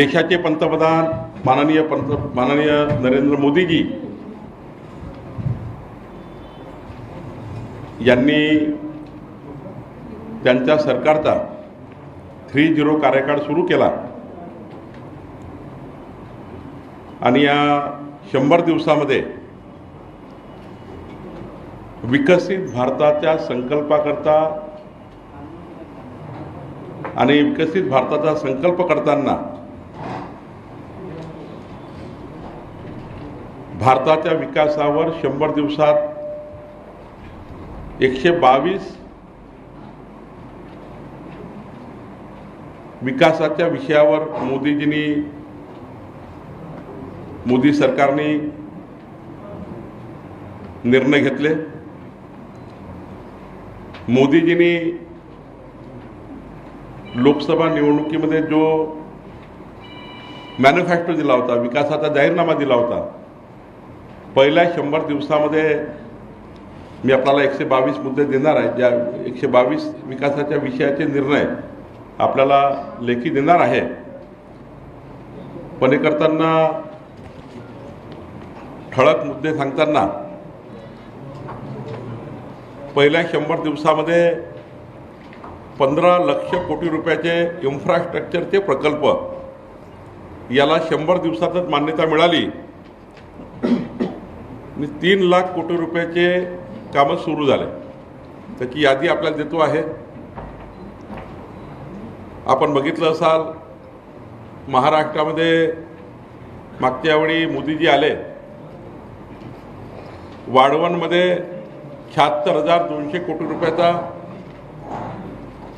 देशाचे पंतप्रधान माननीय पंत माननीय नरेंद्र मोदीजी यांनी त्यांच्या सरकारचा थ्री झिरो कार्यकाळ सुरू केला. आणि या शंभर दिवसामध्ये विकसित भारताच्या संकल्पाकरता आणि विकसित भारताचा संकल्प करताना भारताच्या विकासावर शंभर दिवसात एकशे बावीस विकासाच्या विषयावर मोदीजींनी मोदी सरकारने निर्णय घेतले. मोदीजींनी लोकसभा निवडणुकीमध्ये जो मॅनिफेस्टो दिला होता विकासाचा जाहीरनामा दिला होता पहिल्या शंभर दिवसामध्ये मी आपल्याला एकशे बावीस मुद्दे देणार आहे. ज्या एकशे बावीस विकासाच्या विषयाचे निर्णय आपल्याला लेखी देणार आहे. पण हे करताना ठळक मुद्दे सांगताना पहिल्या शंभर दिवसामध्ये पंधरा लक्ष कोटी रुपयाचे इन्फ्रास्ट्रक्चरचे प्रकल्प याला शंभर दिवसातच मान्यता मिळाली. आणि तीन लाख कोटी रुपयाचे कामं सुरू झाले. त्याची यादी आपल्याला देतो आहे. आपण बघितलं असाल महाराष्ट्रामध्ये मागच्या वेळी मोदीजी आले. वाळवणमध्ये शहात्तर हजार दोनशे कोटी रुपयाचा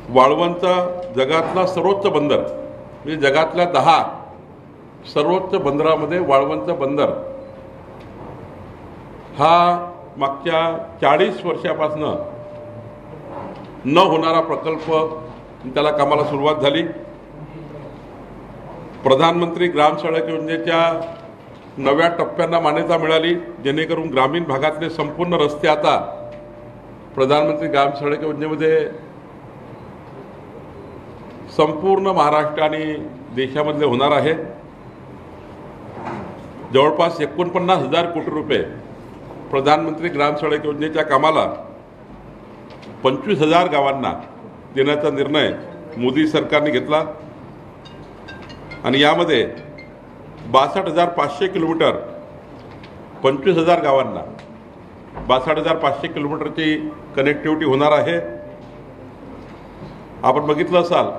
वाळवणचा जगातला सर्वोच्च बंदर म्हणजे जगातल्या दहा सर्वोच्च बंदरामध्ये वाळवणचं बंदर हा मागच्या चाळीस वर्षापासनं न होणारा प्रकल्प त्याला कामाला सुरुवात झाली. प्रधानमंत्री ग्राम सडक योजनेच्या नव्या टप्प्यांना मान्यता मिळाली जेणेकरून ग्रामीण भागातले संपूर्ण रस्ते आता प्रधानमंत्री ग्राम सडक योजनेमध्ये संपूर्ण महाराष्ट्र आणि देशामधले होणार आहे जवळपास एकोणपन्नास हजार कोटी रुपये प्रधानमंत्री ग्राम सडक योजनेच्या कामाला पंचवीस हजार गावांना देण्याचा निर्णय मोदी सरकारने घेतला. आणि यामध्ये बासष्ट हजार पाचशे किलोमीटर पंचवीस हजार गावांना बासष्ट हजार पाचशे किलोमीटरची कनेक्टिव्हिटी होणार आहे. आपण बघितलं असाल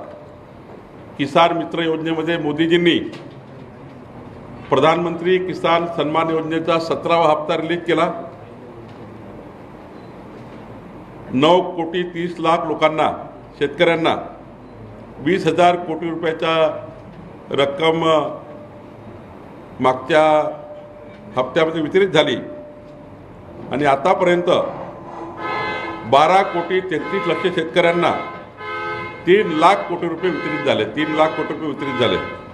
किसान मित्र योजनेमध्ये मोदीजींनी प्रधानमंत्री किसान सन्मान योजनेचा सतरावा हप्ता रिलीज केला. नऊ कोटी तीस लाख लोकांना शेतकऱ्यांना वीस हजार कोटी रुपयाचा रक्कम मागच्या हप्त्यामध्ये वितरित झाली. आणि आतापर्यंत बारा कोटी तेहतीस लक्ष शेतकऱ्यांना तीन लाख कोटी रुपये वितरित झाले. तीन लाख कोटी रुपये वितरित झाले.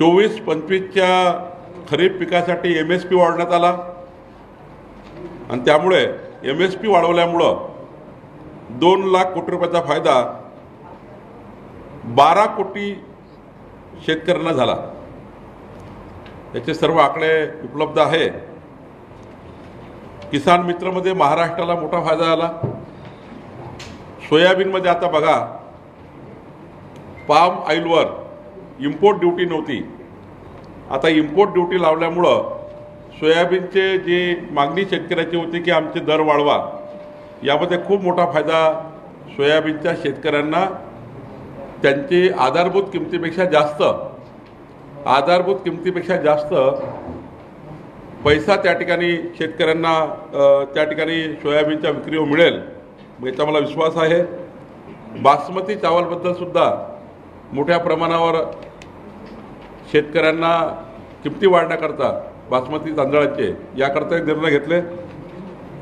चोवीस पंचवीसच्या खरीप पिकासाठी एम एस पी वाढण्यात आला. आणि त्यामुळे एम एस पी वाढवल्यामुळं दोन लाख कोटी रुपयाचा फायदा बारा कोटी शेतकऱ्यांना झाला. याचे सर्व आकडे उपलब्ध आहे. किसान मित्रमध्ये महाराष्ट्राला मोठा फायदा झाला. सोयाबीनमध्ये आता बघा पाम ऑइलवर इम्पोर्ट ड्युटी नव्हती. आता इम्पोर्ट ड्युटी लावल्यामुळं सोयाबीनचे जी मागणी शेतकऱ्याची होती की आमचे दर वाढवा यामध्ये खूप मोठा फायदा सोयाबीनच्या शेतकऱ्यांना. त्यांची आधारभूत किमतीपेक्षा जास्त आधारभूत किमतीपेक्षा जास्त पैसा त्या ठिकाणी शेतकऱ्यांना त्या ठिकाणी सोयाबीनच्या विक्रीवर मिळेल. याचा मला विश्वास आहे. बासमती चावलबद्दलसुद्धा मोठ्या प्रमाणावर शेतकऱ्यांना किमती वाढण्याकरता बासमती तांदळाचे याकरता एक निर्णय घेतले.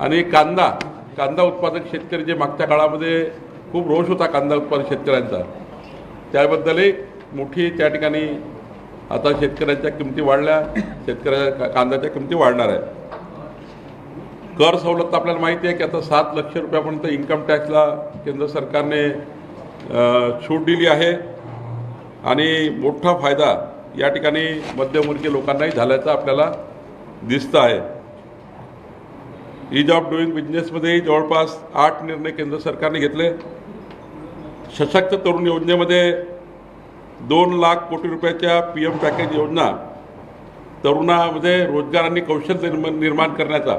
आणि कांदा कांदा उत्पादक शेतकरी जे मागच्या काळामध्ये खूप रोष होता कांदा उत्पादक शेतकऱ्यांचा. त्याबद्दलही मोठी त्या ठिकाणी आता शेतकऱ्यांच्या किमती वाढल्या शेतकऱ्या कांद्याच्या किमती वाढणार आहे कर सवलत तर आपल्याला माहिती आहे की आता सात लक्ष रुपयापर्यंत इन्कम टॅक्सला केंद्र सरकारने सूट दिली आहे. आणि मोठा फायदा या ठिकाणी मध्यमवर्गीय लोकांनाही झाल्याचं आपल्याला दिसतं आहे. इज ऑफ डुईंग बिझनेसमध्येही जवळपास आठ निर्णय केंद्र सरकारने घेतले. सशक्त तरुण योजनेमध्ये दोन लाख कोटी रुपयाच्या पी एम पॅकेज योजना तरुणामध्ये रोजगार आणि कौशल्य निर्माण निर्माण करण्याचा.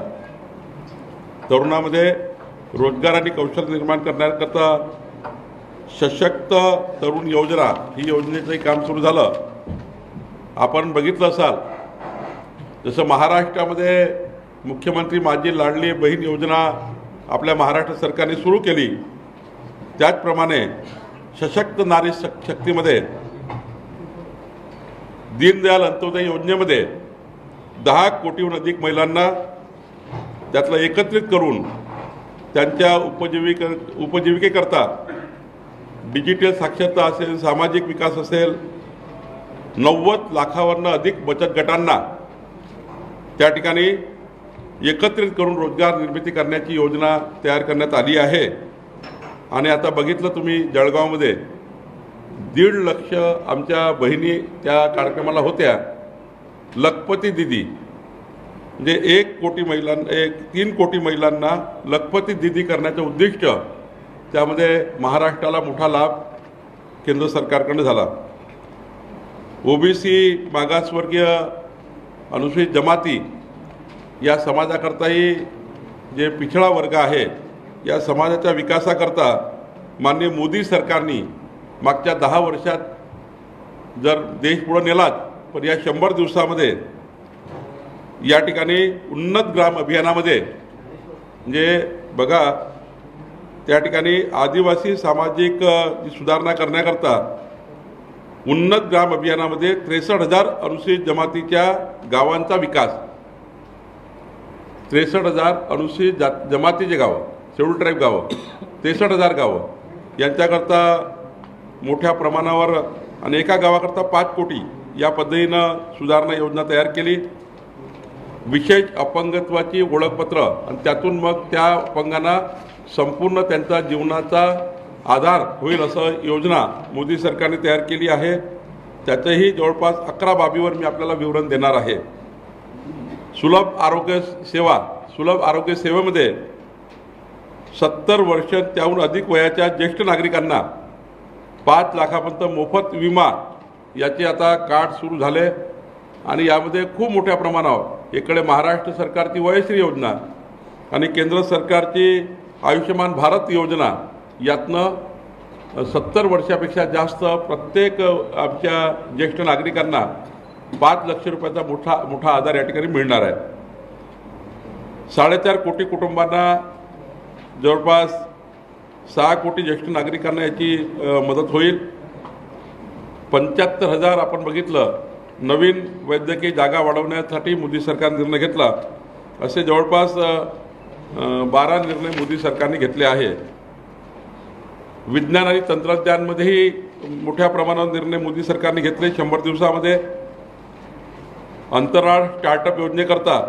तरुणामध्ये रोजगार आणि कौशल्य निर्माण करण्याकरता सशक्त तरुण योजना ही योजनेचंही काम सुरू झालं. आपण बघितलं असाल जसं महाराष्ट्रामध्ये मुख्यमंत्री माझी लाडली बहीण योजना आपल्या महाराष्ट्र सरकारने सुरू केली त्याचप्रमाणे सशक्त नारी शक शक्तीमध्ये दीनदयाल अंत्योदय योजनेमध्ये दहा कोटीहून अधिक महिलांना त्यातलं एकत्रित करून त्यांच्या उपजीविक उपजीविकेकरता डिजिटल साक्षरता असेल सामाजिक विकास असेल नव्वद लाखावरनं अधिक बचत गटांना त्या ठिकाणी एकत्रित करून रोजगार निर्मिती करण्याची योजना तयार करण्यात आली आहे. आणि आता बघितलं तुम्ही जळगावमध्ये दीड लक्ष आमच्या बहिणी त्या कार्यक्रमाला होत्या. लखपती दिदी. म्हणजे एक कोटी महिलांना एक तीन कोटी महिलांना लखपती दिदी करण्याचं उद्दिष्ट त्यामध्ये महाराष्ट्राला मोठा लाभ केंद्र सरकारकडनं झाला. ओबीसी मागासवर्गीय अनुसूचित जमाती या समाजाकरताही जे पिछळा वर्ग आहे या समाजाच्या विकासाकरता माननीय मोदी सरकारने मागच्या दहा वर्षात जर देश पुढं नेलात पण या शंभर दिवसामध्ये या ठिकाणी उन्नत ग्राम अभियानामध्ये म्हणजे बघा त्या ठिकाणी आदिवासी सामाजिक जी सुधारणा करण्याकरता उन्नत ग्राम अभियानामध्ये त्रेसष्ट हजार अनुसूचित जमातीच्या गावांचा विकास. त्रेसष्ट हजार अनुसूचित जा जमातीचे गावं शेड्यूल ट्राईब गावं त्रेसष्ट हजार गावं. यांच्याकरता मोठ्या प्रमाणावर आणि एका गावाकरता पाच कोटी या पद्धतीनं सुधारणा योजना तयार केली. विशेष अपंगत्वाची ओळखपत्र आणि त्यातून मग त्या अपंगांना संपूर्ण त्यांचा जीवनाचा आधार होईल असं योजना मोदी सरकारने तयार केली आहे. त्याचंही जवळपास अकरा बाबीवर मी आपल्याला विवरण देणार आहे. सुलभ आरोग्य सेवा सुलभ आरोग्य सेवेमध्ये सत्तर वर्ष त्याहून अधिक वयाच्या ज्येष्ठ नागरिकांना पाच लाखापर्यंत मोफत विमा याचे आता कार्ड सुरू झाले. आणि यामध्ये खूप मोठ्या प्रमाणावर इकडे महाराष्ट्र सरकारची वयश्री योजना आणि केंद्र सरकारची आयुष्यमान भारत योजना यातनं सत्तर वर्षापेक्षा जास्त प्रत्येक आमच्या ज्येष्ठ नागरिकांना पाच लक्ष रुपयाचा मोठा मोठा आधार या ठिकाणी मिळणार आहे. साडेचार कोटी कुटुंबांना जवळपास सहा कोटी ज्येष्ठ नागरिकांना याची मदत होईल. पंच्याहत्तर हजार आपण बघितलं नवीन वैद्यकीय जागा वाढवण्यासाठी मोदी सरकारने निर्णय घेतला. असे जवळपास बारा निर्णय मोदी सरकारने घेतले आहे. विज्ञान आणि तंत्रज्ञानमध्येही मोठ्या प्रमाणावर निर्णय मोदी सरकारने घेतले शंभर दिवसामध्ये. अंतराळ स्टार्टअप योजनेकरता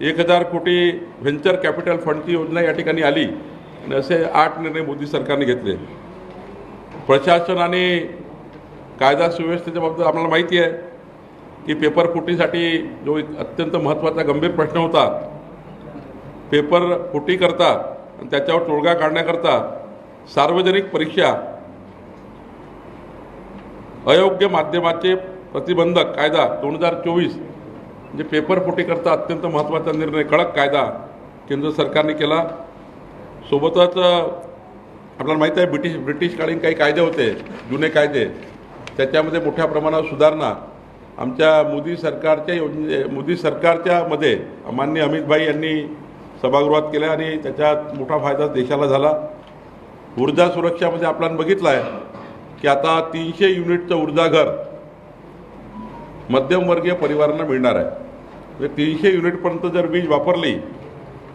एक हजार कोटी व्हेंचर कॅपिटल फंडची योजना या ठिकाणी आली आणि असे आठ निर्णय मोदी सरकारने घेतले. प्रशासन आणि कायदा सुव्यवस्थेच्या बाबतीत आम्हाला माहिती आहे की पेपर फुटीसाठी जो एक अत्यंत महत्त्वाचा गंभीर प्रश्न होता पेपर फुटीकरता आणि त्याच्यावर तोडगा काढण्याकरता सार्वजनिक परीक्षा अयोग्य माध्यमाचे प्रतिबंधक कायदा दोन हजार चोवीस म्हणजे पेपर फुटीकरता अत्यंत महत्त्वाचा निर्णय कडक कायदा केंद्र सरकारने केला. सोबतच आपल्याला माहीत आहे ब्रिटिश ब्रिटिशकालीन काही कायदे होते जुने कायदे. त्याच्यामध्ये मोठ्या प्रमाणावर सुधारणा. आमच्या मोदी सरकारच्या योजने मोदी सरकारच्या मध्ये माननीय अमितभाई यांनी सभागृहात केल्या आणि त्याच्यात मोठा फायदा देशाला झाला. ऊर्जा सुरक्षामध्ये आपण बघितलं आहे की आता तीनशे युनिटचं ऊर्जा घर मध्यमवर्गीय परिवारांना मिळणार आहे. म्हणजे तीनशे युनिटपर्यंत जर वीज वापरली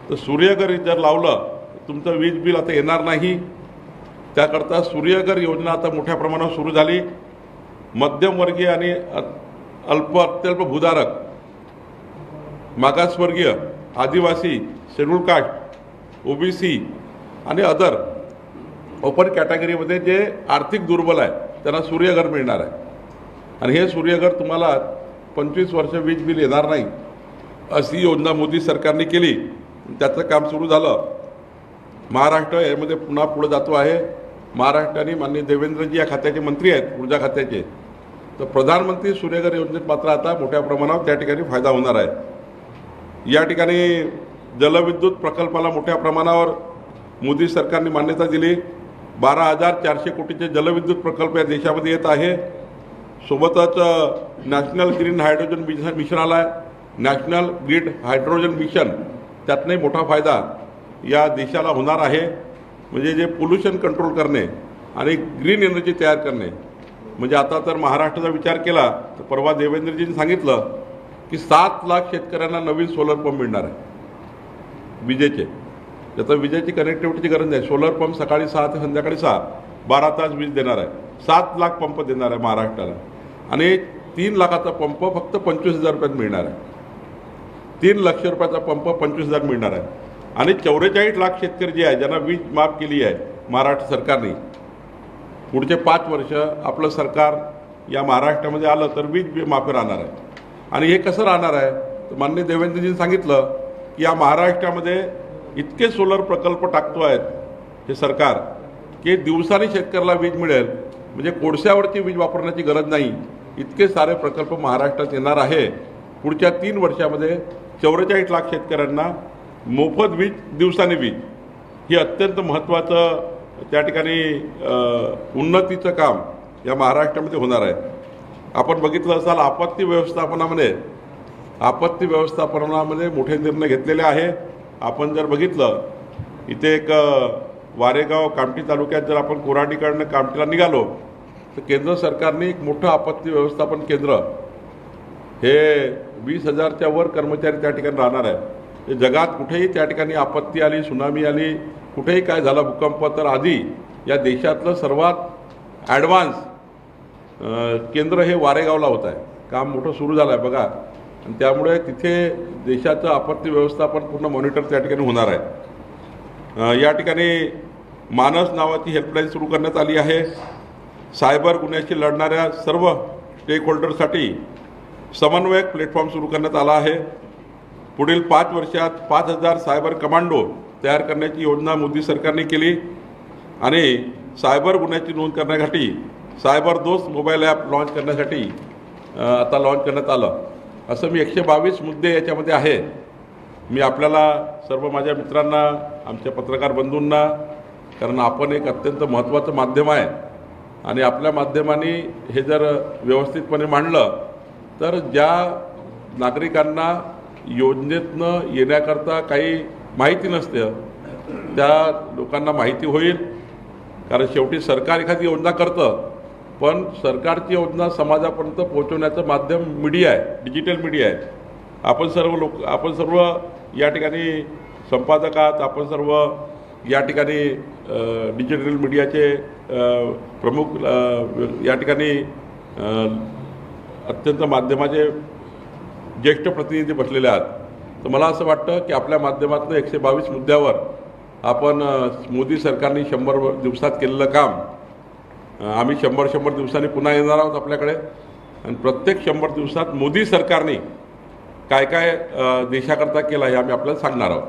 तर सूर्यघर जर लावलं तुमचं वीज बिल आता येणार नाही. त्याकरता सूर्यघर योजना आता मोठ्या प्रमाणावर सुरू झाली. मध्यमवर्गीय आणि अल्प अत्यल्प भूधारक मागासवर्गीय आदिवासी शेड्यूल कास्ट ओबीसी आणि अदर ओपन कॅटेगरीमध्ये जे आर्थिक दुर्बल आहे त्यांना सूर्यघर मिळणार आहे. आणि हे सूर्यघर तुम्हाला पंचवीस वर्ष वीज बिल येणार नाही अशी योजना मोदी सरकारने केली. त्याचं काम सुरू झालं. महाराष्ट्र यामध्ये पुन्हा पुढे जातो आहे. महाराष्ट्राने माननीय देवेंद्रजी या खात्याचे मंत्री आहेत ऊर्जा खात्याचे. तर प्रधानमंत्री सूर्यघर योजनेत मात्र आता मोठ्या प्रमाणावर त्या ठिकाणी फायदा होणार आहे. या ठिकाणी जलविद्युत प्रकल्पाला मोठ्या प्रमाणावर मोदी सरकारने मान्यता दिली. बारा हजार चारशे कोटीचे जलविद्युत प्रकल्प या देशामध्ये येत आहे. सोबतच national green hydrogen mission mission आला आहे नॅशनल ग्रीड हायड्रोजन मिशन त्यातनंही मोठा फायदा या देशाला होणार आहे. म्हणजे जे पोल्युशन कंट्रोल करणे आणि ग्रीन एनर्जी तयार करणे. म्हणजे आता तर महाराष्ट्राचा विचार केला तर परवा देवेंद्रजींनी सांगितलं की सात लाख शेतकऱ्यांना नवीन सोलर पंप मिळणार आहे. विजेचे. त्याचं विजेची कनेक्टिव्हिटीची गरज नाही. सोलर पंप सकाळी सहा ते संध्याकाळी सहा. बारा तास वीज देणार आहे. सात लाख पंप देणार आहे महाराष्ट्राला. आणि तीन लाखाचा पंप फक्त पंचवीस हजार रुपयात मिळणार आहे. तीन लक्ष रुपयाचा पंप पंचवीस हजार मिळणार आहे. आणि चौवेचाळीस लाख शेतकरी जे आहे ज्यांना वीज माफ केली आहे महाराष्ट्र सरकारने पुढचे पाच वर्ष आपलं सरकार या महाराष्ट्रामध्ये आलं तर वीज माफ माफी राहणार आहे. आणि हे कसं राहणार आहे? तर माननीय देवेंद्रजींनी सांगितलं की या महाराष्ट्रामध्ये इतके सोलर प्रकल्प टाकतो आहेत हे सरकार की दिवसाने शेतकऱ्याला वीज मिळेल. म्हणजे कोळशावरती वीज वापरण्याची गरज नाही. इतके सारे प्रकल्प महाराष्ट्रात येणार आहे. पुढच्या तीन वर्षामध्ये चौवेचाळीस लाख शेतकऱ्यांना मोफत वीज दिवसाने वीज. हे अत्यंत महत्त्वाचं त्या ठिकाणी उन्नतीचं काम या महाराष्ट्रामध्ये होणार आहे. आपण बघितलं असाल आपत्ती व्यवस्थापनामध्ये आपत्ती व्यवस्थापनामध्ये मोठे निर्णय घेतलेले आहे. आपण जर बघितलं इथे एक वारेगाव कामठी तालुक्यात जर आपण कोराडीकडनं कामठीला निघालो तर केंद्र सरकारने एक मोठं आपत्ती व्यवस्थापन केंद्र हे वीस हजारच्या वर कर्मचारी त्या ठिकाणी राहणार आहे जगात कुठेही त्या ठिकाणी आपत्ती आली सुनामी आली कुठेही काय झालं भूकंप तर आधी या देशातलं सर्वात ॲडव्हान्स केंद्र हे वारेगावला होत आहे. काम मोठं सुरू झालं आहे बघा आणि त्यामुळे तिथे देशाचं आपत्ती व्यवस्थापन पूर्ण मॉनिटर त्या ठिकाणी होणार आहे. या ठिकाणी मानस नावाची हेल्पलाईन सुरू करण्यात आली आहे. सायबर गुन्ह्याशी लढणाऱ्या सर्व स्टेक होल्डरसाठी समन्वयक प्लॅटफॉर्म सुरू करण्यात आला आहे. पुढील पाच वर्षात पाच हजार सायबर कमांडो तयार करण्याची योजना मोदी सरकारने केली. आणि सायबर गुन्ह्याची नोंद करण्यासाठी सायबर दोस्त मोबाईल ॲप लॉन्च करण्यासाठी आता लॉन्च करण्यात आलं. असं मी एकशे बावीस मुद्दे याच्यामध्ये आहे. मी आपल्याला सर्व माझ्या मित्रांना आमच्या पत्रकार बंधूंना कारण आपण एक अत्यंत महत्त्वाचं माध्यम आहे. आणि आपल्या माध्यमाने हे जर व्यवस्थितपणे मांडलं तर ज्या नागरिकांना योजनेतनं येण्याकरता काही माहिती नसते त्या लोकांना माहिती होईल. कारण शेवटी सरकार एखादी योजना करतं पण सरकारची योजना समाजापर्यंत पोहोचवण्याचं माध्यम मीडिया आहे डिजिटल मीडिया आहे. आपण सर्व लोक आपण सर्व या ठिकाणी संपादक आहात आपण सर्व या ठिकाणी डिजिटल मीडियाचे प्रमुख या ठिकाणी अत्यंत माध्यमाचे ज्येष्ठ प्रतिनिधी बसलेले आहात. तर मला असं वाटतं की आपल्या माध्यमातून एकशे बावीस मुद्द्यावर आपण मोदी सरकारने शंभर दिवसात केलेलं काम आम्ही शंभर शंभर दिवसांनी पुन्हा येणार आहोत आपल्याकडे. आणि प्रत्येक शंभर दिवसात मोदी सरकारने काय काय देशाकरता केलं हे आम्ही आपल्याला सांगणार आहोत.